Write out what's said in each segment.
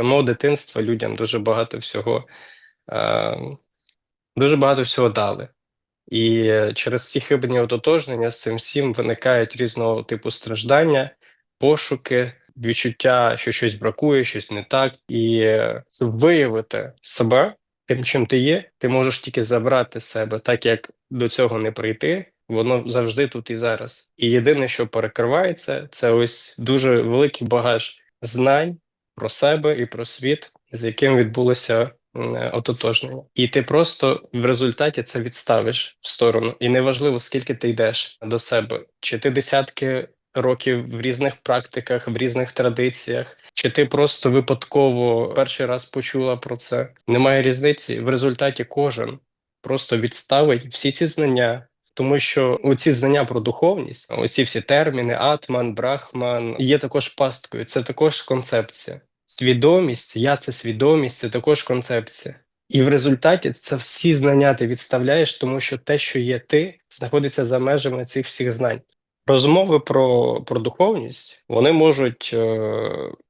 самого дитинства людям дуже багато всього, е, дуже багато всього дали. І через ці хибні ототожнення з цим всім виникають різного типу страждання, пошуки, відчуття, що щось бракує, щось не так. І е, виявити себе тим, чим ти є, ти можеш тільки забрати себе, так як до цього не прийти. Воно завжди тут і зараз. І єдине, що перекривається, це ось дуже великий багаж знань про себе і про світ, з яким відбулося ототожнення. І ти просто в результаті це відставиш в сторону. І неважливо, скільки ти йдеш до себе, чи ти десятки років в різних практиках, в різних традиціях, чи ти просто випадково перший раз почула про це. Немає різниці. В результаті кожен просто відставить всі ці знання. Тому що оці знання про духовність, оці всі терміни, атман, брахман, є також пасткою. Це також концепція. Свідомість, я це свідомість, це також концепція. І в результаті це всі знання ти відставляєш, тому що те, що є ти, знаходиться за межами цих всіх знань. Розмови про про духовність вони можуть е,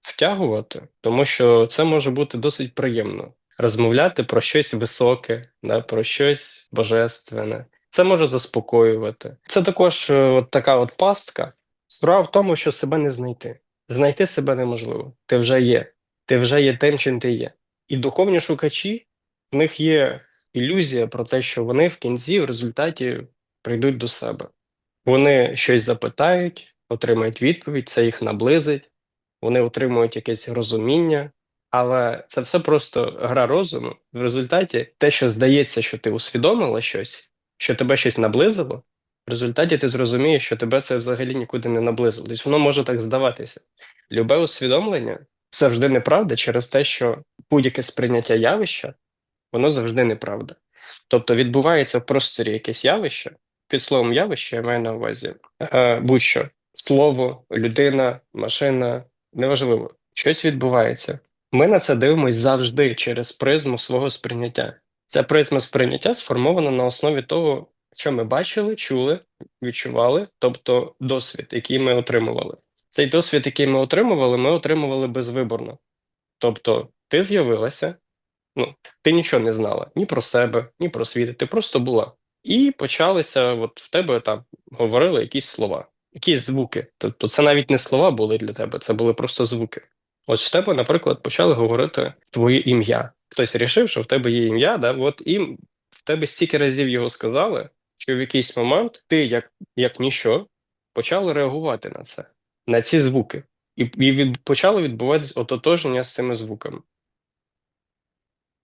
втягувати, тому що це може бути досить приємно розмовляти про щось високе, да, про щось божественне. Це може заспокоювати. Це також е, от така от пастка. Справа в тому, що себе не знайти. Знайти себе неможливо. Ти вже є. Ти вже є тим, чим ти є. І духовні шукачі, в них є ілюзія про те, що вони в кінці, в результаті прийдуть до себе. Вони щось запитають, отримають відповідь, це їх наблизить, вони отримують якесь розуміння, але це все просто гра розуму. В результаті те, що здається, що ти усвідомила щось, що тебе щось наблизило, в результаті ти зрозумієш, що тебе це взагалі нікуди не наблизило. Тобто воно може так здаватися. Любе усвідомлення завжди неправда через те, що будь-яке сприйняття явища, воно завжди неправда. Тобто відбувається в просторі якесь явище, під словом явище я маю на увазі е, будь-що слово, людина, машина неважливо, щось відбувається. Ми на це дивимося завжди через призму свого сприйняття. Ця призма сприйняття сформована на основі того, що ми бачили, чули, відчували, тобто досвід, який ми отримували. Цей досвід, який ми отримували, ми отримували безвиборно. Тобто, ти з'явилася, ну, ти нічого не знала ні про себе, ні про світ, ти просто була. І почалися, от в тебе там говорили якісь слова, якісь звуки. Тобто, це навіть не слова були для тебе, це були просто звуки. Ось в тебе, наприклад, почали говорити твоє ім'я. Хтось рішив, що в тебе є ім'я, да? от і в тебе стільки разів його сказали, що в якийсь момент ти, як як ніщо, почав реагувати на це, на ці звуки, і і від, почало відбуватися ототожнення з цими звуками.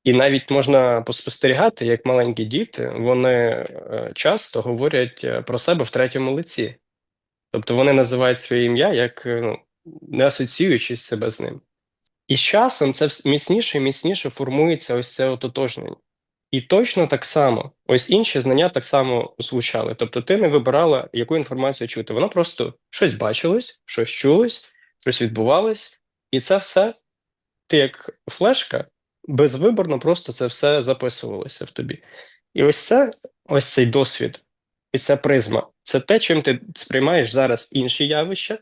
І навіть можна поспостерігати, як маленькі діти, вони е, часто говорять е, про себе в третьому лиці. Тобто вони називають своє ім'я, як е, ну, не асоціюючись себе з ним. І з часом це міцніше і міцніше формується ось це ототожнення. І точно так само, ось інші знання так само звучали. Тобто ти не вибирала, яку інформацію чути. Воно просто щось бачилось, щось чулось, щось відбувалось, і це все, ти як флешка, безвиборно просто це все записувалося в тобі. І ось це, ось цей досвід, і ця призма це те, чим ти сприймаєш зараз інші явища,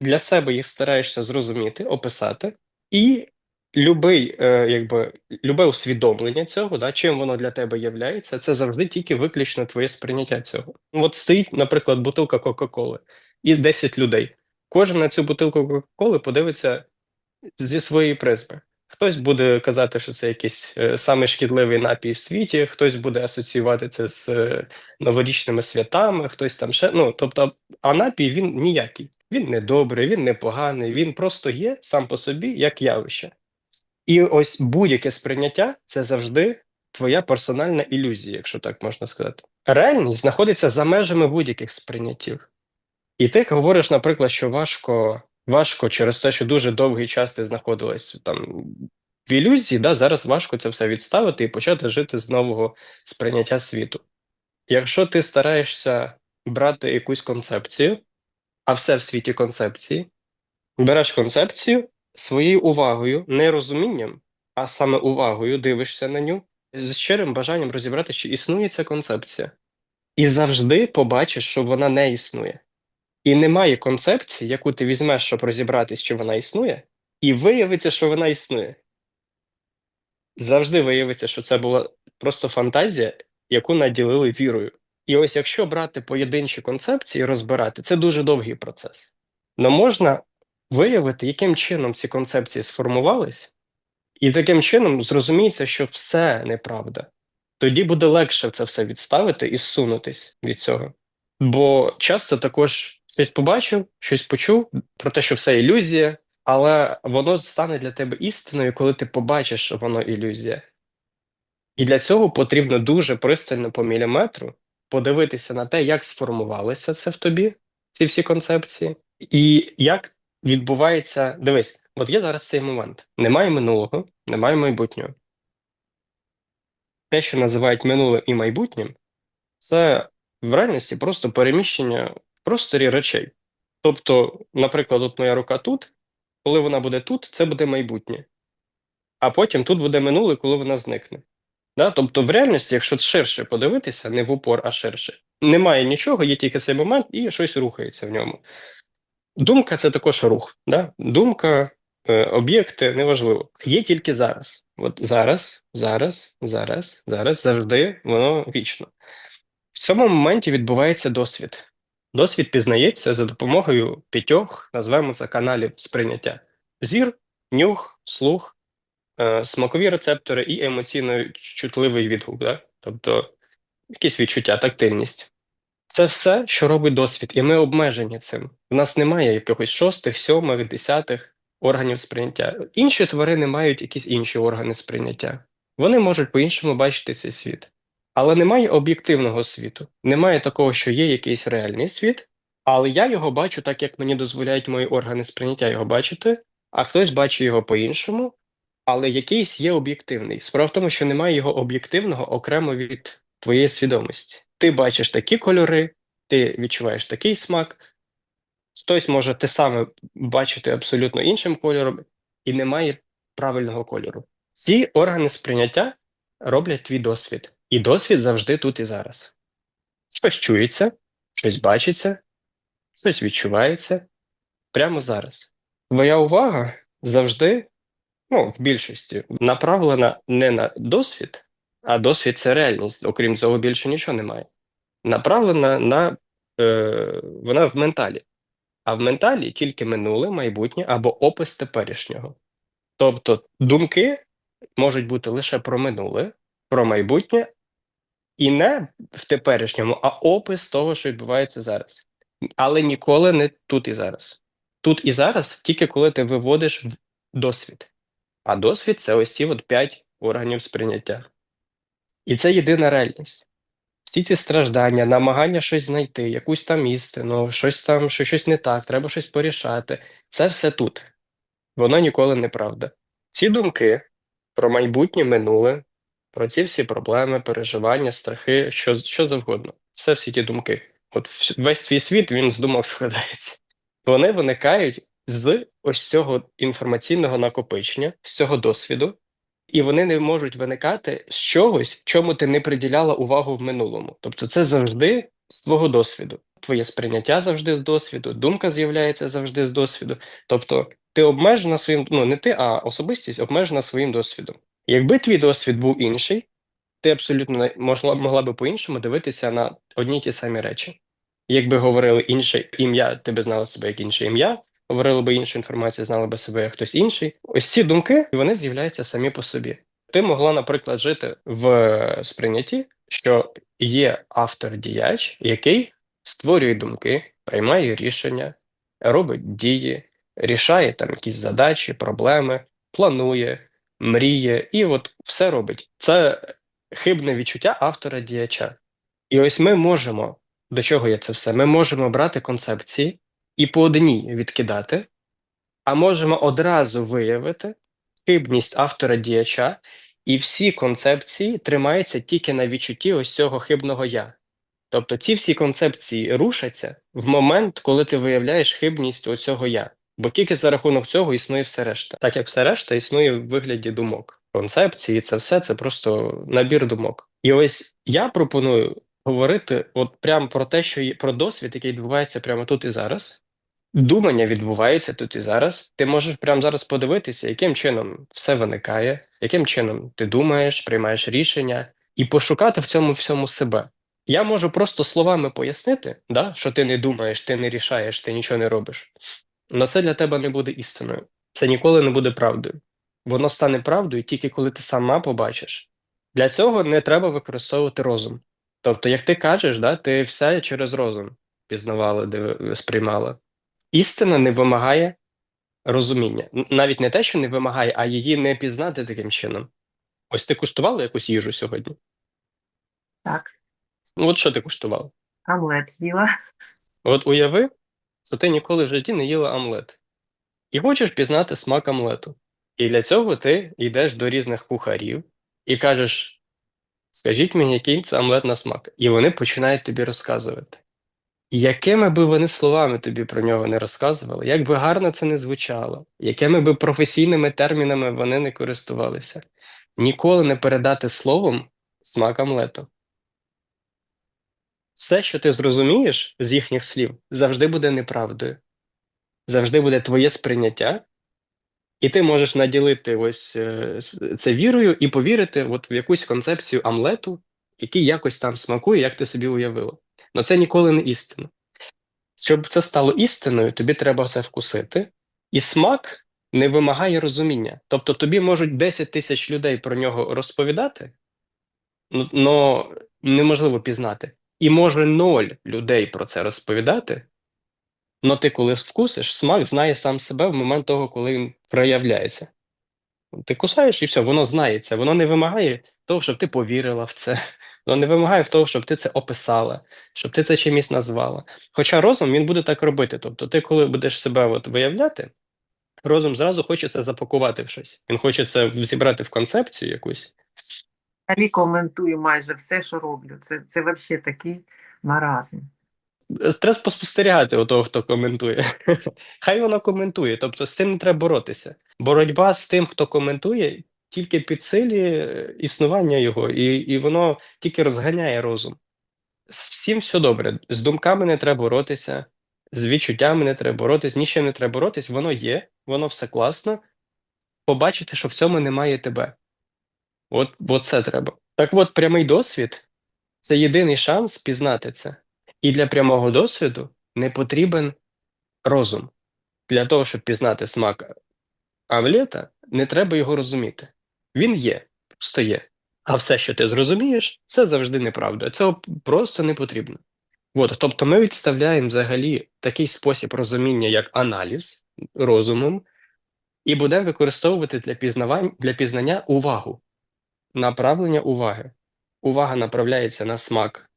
для себе їх стараєшся зрозуміти, описати, і любий, е, якби, любе усвідомлення цього, да, чим воно для тебе являється, це завжди тільки виключно твоє сприйняття цього. От стоїть, наприклад, бутилка Кока-Коли і 10 людей. Кожен на цю бутилку Кока-Коли подивиться зі своєї призми. Хтось буде казати, що це якийсь е, самий шкідливий напій в світі, хтось буде асоціювати це з е, новорічними святами, хтось там ще. Ну тобто, а напій він ніякий. Він не добрий, він не поганий, він просто є сам по собі як явище. І ось будь-яке сприйняття це завжди твоя персональна ілюзія, якщо так можна сказати. Реальність знаходиться за межами будь-яких сприйняттів. І ти говориш, наприклад, що важко важко через те, що дуже довгий час ти знаходилась там в ілюзії, да, зараз важко це все відставити і почати жити з нового сприйняття світу. Якщо ти стараєшся брати якусь концепцію, а все в світі концепції, береш концепцію своєю увагою, не розумінням, а саме увагою дивишся на ню, з щирим бажанням розібрати, чи існує ця концепція. І завжди побачиш, що вона не існує. І немає концепції, яку ти візьмеш, щоб розібратись, чи вона існує, і виявиться, що вона існує. Завжди виявиться, що це була просто фантазія, яку наділили вірою. І ось якщо брати поєдинчі концепції і розбирати, це дуже довгий процес. Но можна виявити, яким чином ці концепції сформувались, і таким чином зрозуміється, що все неправда. Тоді буде легше це все відставити і зсунутись від цього. Бо часто також щось побачив, щось почув про те, що все ілюзія, але воно стане для тебе істиною, коли ти побачиш, що воно ілюзія. І для цього потрібно дуже пристально по міліметру подивитися на те, як сформувалося це в тобі, ці всі концепції, і як відбувається. Дивись, от є зараз цей момент: немає минулого, немає майбутнього. Те, що називають минулим і майбутнім, це в реальності просто переміщення в просторі речей. Тобто, наприклад, от моя рука тут, коли вона буде тут, це буде майбутнє. А потім тут буде минуле, коли вона зникне. Да? Тобто, в реальності, якщо ширше подивитися, не в упор, а ширше, немає нічого, є тільки цей момент, і щось рухається в ньому. Думка це також рух. Да? Думка, е, об'єкти неважливо. Є тільки зараз. От зараз, зараз, зараз, зараз, завжди воно вічно. В цьому моменті відбувається досвід. Досвід пізнається за допомогою п'ятьох, назвемо це каналів сприйняття: зір, нюх, слух, е, смакові рецептори і емоційно чутливий відгук, да? тобто якісь відчуття, тактильність. Це все, що робить досвід, і ми обмежені цим. У нас немає якихось шостих, сьомих, десятих органів сприйняття. Інші тварини мають якісь інші органи сприйняття. Вони можуть по-іншому бачити цей світ. Але немає об'єктивного світу. Немає такого, що є якийсь реальний світ, але я його бачу так, як мені дозволяють мої органи сприйняття його бачити, а хтось бачить його по-іншому, але якийсь є об'єктивний. Справа в тому, що немає його об'єктивного окремо від твоєї свідомості. Ти бачиш такі кольори, ти відчуваєш такий смак, хтось може те саме бачити абсолютно іншим кольором, і немає правильного кольору. Ці органи сприйняття роблять твій досвід. І досвід завжди тут і зараз. Щось чується, щось бачиться, щось відчувається прямо зараз. Твоя увага завжди, ну, в більшості, направлена не на досвід, а досвід це реальність. Окрім цього, більше нічого немає. Направлена на е, вона в менталі. А в менталі тільки минуле, майбутнє або опис теперішнього. Тобто думки можуть бути лише про минуле, про майбутнє, і не в теперішньому, а опис того, що відбувається зараз. Але ніколи не тут і зараз. Тут і зараз тільки коли ти виводиш в досвід. А досвід це ось ці от п'ять органів сприйняття. І це єдина реальність. Всі ці страждання, намагання щось знайти, якусь там істину, щось там, що щось не так, треба щось порішати. Це все тут. Воно ніколи не правда. Ці думки про майбутнє минуле, про ці всі проблеми, переживання, страхи, що що завгодно. Це всі ті думки. От весь твій світ він з думок складається. Вони виникають з ось цього інформаційного накопичення, з цього досвіду, і вони не можуть виникати з чогось, чому ти не приділяла увагу в минулому. Тобто, це завжди з твого досвіду. Твоє сприйняття завжди з досвіду, думка з'являється завжди з досвіду. Тобто, ти обмежена своїм, ну не ти, а особистість обмежена своїм досвідом. Якби твій досвід був інший, ти абсолютно могла, могла би по-іншому дивитися на одні й ті самі речі. Якби говорили інше ім'я, ти би знала себе як інше ім'я, говорили би іншу інформацію, знали би себе як хтось інший. Ось ці думки вони з'являються самі по собі. Ти могла, наприклад, жити в сприйнятті, що є автор-діяч, який створює думки, приймає рішення, робить дії, рішає там якісь задачі, проблеми, планує, мріє, і от все робить. Це хибне відчуття автора діяча. І ось ми можемо, до чого є це все? Ми можемо брати концепції і по одній відкидати, а можемо одразу виявити хибність автора діяча, і всі концепції тримаються тільки на відчутті ось цього хибного я. Тобто ці всі концепції рушаться в момент, коли ти виявляєш хибність оцього я. Бо тільки за рахунок цього існує все решта. Так як все решта існує в вигляді думок. Концепції, це все це просто набір думок. І ось я пропоную говорити от прямо про те, що є про досвід, який відбувається прямо тут і зараз, Думання відбувається тут і зараз. Ти можеш прямо зараз подивитися, яким чином все виникає, яким чином ти думаєш, приймаєш рішення, і пошукати в цьому всьому себе. Я можу просто словами пояснити, да, що ти не думаєш, ти не рішаєш, ти нічого не робиш. Але це для тебе не буде істиною. Це ніколи не буде правдою. Воно стане правдою тільки коли ти сама побачиш. Для цього не треба використовувати розум. Тобто, як ти кажеш, да, ти все через розум пізнавала, сприймала. Істина не вимагає розуміння. Навіть не те, що не вимагає, а її не пізнати таким чином. Ось ти куштувала якусь їжу сьогодні? Так, Ну, от що ти куштувала? омлет з'їла. От уяви, що ти ніколи в житті не їла омлет. І хочеш пізнати смак омлету. І для цього ти йдеш до різних кухарів і кажеш: скажіть мені, який це омлет на смак. І вони починають тобі розказувати. Якими би вони словами тобі про нього не розказували, як би гарно це не звучало, якими би професійними термінами вони не користувалися, ніколи не передати словом смак омлету. Все, що ти зрозумієш з їхніх слів, завжди буде неправдою, завжди буде твоє сприйняття, і ти можеш наділити ось е, це вірою і повірити от в якусь концепцію омлету, який якось там смакує, як ти собі уявила. Але це ніколи не істина. Щоб це стало істиною, тобі треба це вкусити, і смак не вимагає розуміння. Тобто тобі можуть 10 тисяч людей про нього розповідати, але неможливо пізнати. І може ноль людей про це розповідати, але ти, коли вкусиш, смак знає сам себе в момент того, коли він проявляється. Ти кусаєш і все, воно знається, воно не вимагає того, щоб ти повірила в це, воно не вимагає того, щоб ти це описала, щоб ти це чимось назвала. Хоча розум він буде так робити. Тобто, ти, коли будеш себе от виявляти, розум зразу хоче це запакувати в щось. Він хоче це зібрати в концепцію якусь. Взагалі коментую майже все, що роблю. Це, це взагалі такий маразм. Треба поспостерігати у того, хто коментує. Хай воно коментує. Тобто з цим не треба боротися. Боротьба з тим, хто коментує, тільки підсилює існування його, і, і воно тільки розганяє розум. З всім все добре. З думками не треба боротися, з відчуттями не треба боротися, нічим не треба боротись, воно є, воно все класно. Побачити, що в цьому немає тебе. От, от це треба. Так от, прямий досвід це єдиний шанс пізнати це. І для прямого досвіду не потрібен розум. Для того, щоб пізнати смак омлета, не треба його розуміти. Він є, просто є. А все, що ти зрозумієш, це завжди неправда. Цього просто не потрібно. От, тобто ми відставляємо взагалі такий спосіб розуміння, як аналіз розумом, і будемо використовувати для пізнавань, для пізнання увагу, направлення уваги. Увага направляється на смак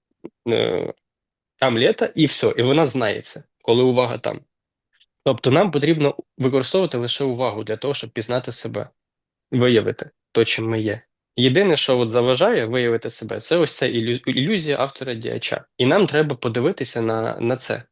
е, омлета, і все, і вона знається, коли увага там. Тобто нам потрібно використовувати лише увагу для того, щоб пізнати себе, виявити то, чим ми є. Єдине, що от заважає виявити себе, це ось ця ілю- ілюзія автора діяча. І нам треба подивитися на, на це.